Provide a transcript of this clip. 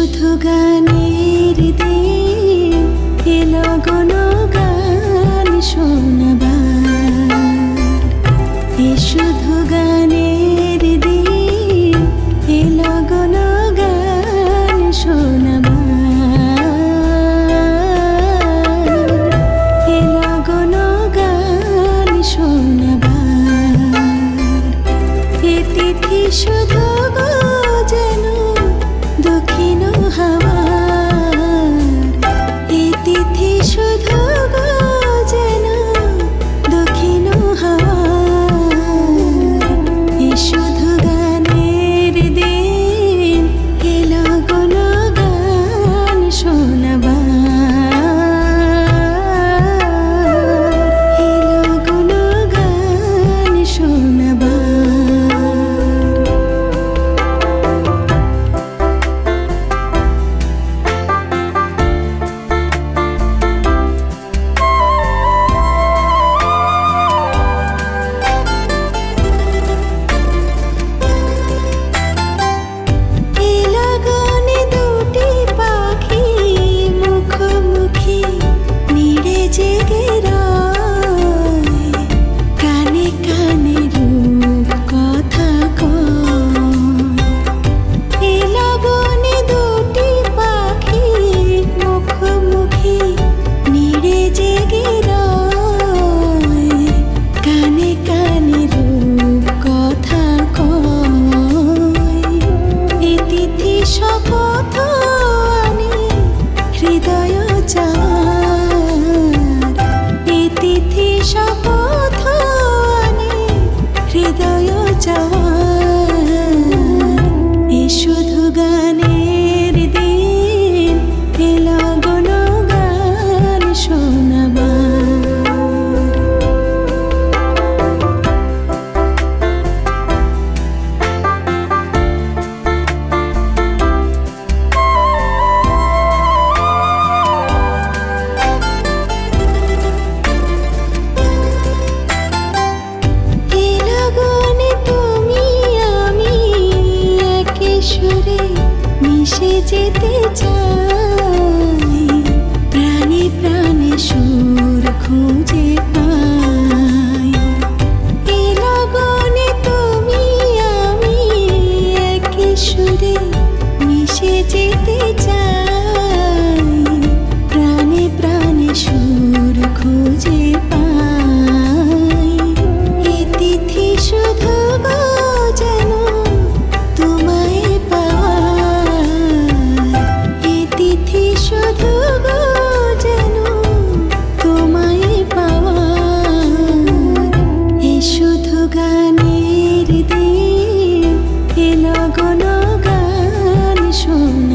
শুধু গানের দিন এলো কোনো গান শোনবা এ শুধু গানের ভেসে যেতে চাই। প্রাণে প্রাণে সুর খুঁজে পাই। এ লগনে তুমি, আমি এক সুরে মিশে যেতে চাই। কোনো গান শুন।